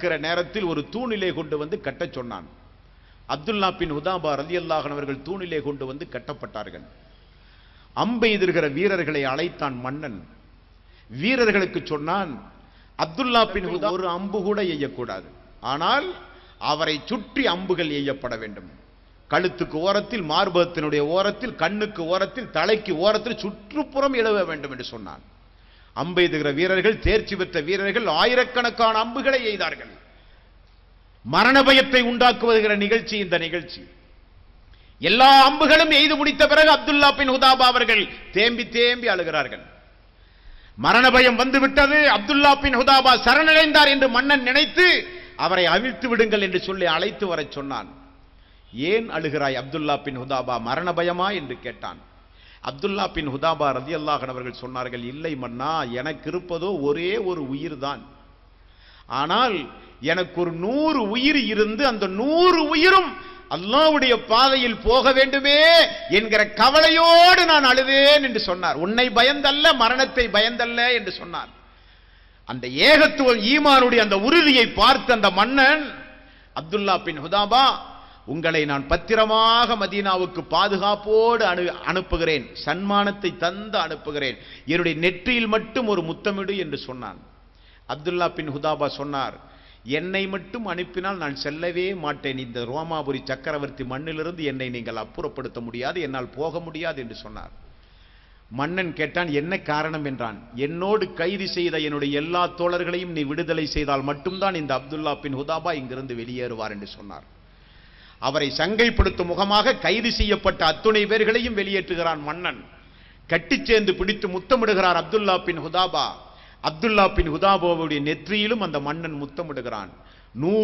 இருக்கிற நேரத்தில் ஒரு தூணிலே கொண்டு வந்து கட்டச் சொன்னான். அப்துல்லா பின் ஹுதாபா ரலியல்லாஹன் அவர்கள் தூணிலே கொண்டு வந்து கட்டப்பட்டார்கள். அம்பெய்திருக்கிற வீரர்களை அழைத்தான் மன்னன். வீரர்களுக்கு சொன்னான் அப்துல்லா பின் ஒரு அம்பு கூட எய்யக்கூடாது. ஆனால் அவரை சுற்றி அம்புகள் எய்யப்பட வேண்டும். கழுத்துக்கு ஓரத்தில் மார்பகத்தினுடைய ஓரத்தில் கண்ணுக்கு ஓரத்தில் தலைக்கு ஓரத்தில் சுற்றுப்புறம் எழுவ வேண்டும் என்று சொன்னான். அம்பெய்துகிற வீரர்கள் தேர்ச்சி பெற்ற வீரர்கள் ஆயிரக்கணக்கான அம்புகளை எய்தார்கள். மரண பயத்தை உண்டாக்குவதுகிற நிகழ்ச்சி இந்த நிகழ்ச்சி. எல்லா அம்புகளும் எய்து முடித்த பிறகு அப்துல்லா பின் ஹுதாபா அவர்கள் தேம்பி தேம்பி அழுகிறார்கள். மரண பயம் வந்துவிட்டது. அப்துல்லா பின் ஹுதாபா சரணடைந்தார் என்று மன்னன் நினைத்து அவரை அவிழ்த்து விடுங்கள் என்று சொல்லி அழைத்து வரச் சொன்னான். ஏன் அழுகிறாய் அப்துல்லா பின் ஹுதாபா? மரண பயமா? என்று கேட்டான். அப்துல்லா பின் ஹுதாபா ரதியல்லாஹன் அவர்கள் சொன்னார்கள் இல்லை மன்னா எனக்கு இருப்பதோ ஒரே ஒரு உயிர் தான் ஆனால் எனக்கு ஒரு நூறு உயிர் இருந்து அந்த நூறு உயிரும் அல்லாவுடைய பாதையில் போக வேண்டுமே என்கிற கவலையோடு நான் அழுதேன் என்று சொன்னார். உன்னை பயந்தல்ல மரணத்தை பயந்தல்ல என்று சொன்னார். அந்த ஏகத்துவம் ஈமானுடைய அந்த உறுதியை பார்த்த அந்த மன்னன் அப்துல்லா பின் ஹுதாபா உங்களை நான் பத்திரமாக மதீனாவுக்கு பாதுகாப்போடு அனு அனுப்புகிறேன். சன்மானத்தை தந்து அனுப்புகிறேன். என்னுடைய நெற்றியில் மட்டும் ஒரு முத்தமிடு என்று சொன்னான். அப்துல்லா பின் ஹுதாபா சொன்னார் என்னை மட்டும் அனுப்பினால் நான் செல்லவே மாட்டேன். இந்த ரோமாபுரி சக்கரவர்த்தி மண்ணிலிருந்து என்னை நீங்கள் அப்புறப்படுத்த முடியாது. என்னால் போக முடியாது என்று சொன்னார். மன்னன் கேட்டான் என்ன காரணம்? என்றான். என்னோடு கைது செய்த என்னுடைய எல்லா தோழர்களையும் நீ விடுதலை செய்தால் மட்டும்தான் இந்த அப்துல்லா பின் ஹுதாபா இங்கிருந்து வெளியேறுவார் என்று சொன்னார். அவரை சங்கைப்படுத்தும் முகமாக கைது செய்யப்பட்ட அத்துணை பேர்களையும் வெளியேற்றுகிறான் மன்னன். கட்டி சேர்ந்து பிடித்து முத்தமிடுகிறார் அப்துல்லா பின் ஹுதாபா. அப்துல்லா பின் ஹுதாபாவுடைய நெற்றியிலும் அந்த மன்னன் முத்தமிடுகிறான். நூறு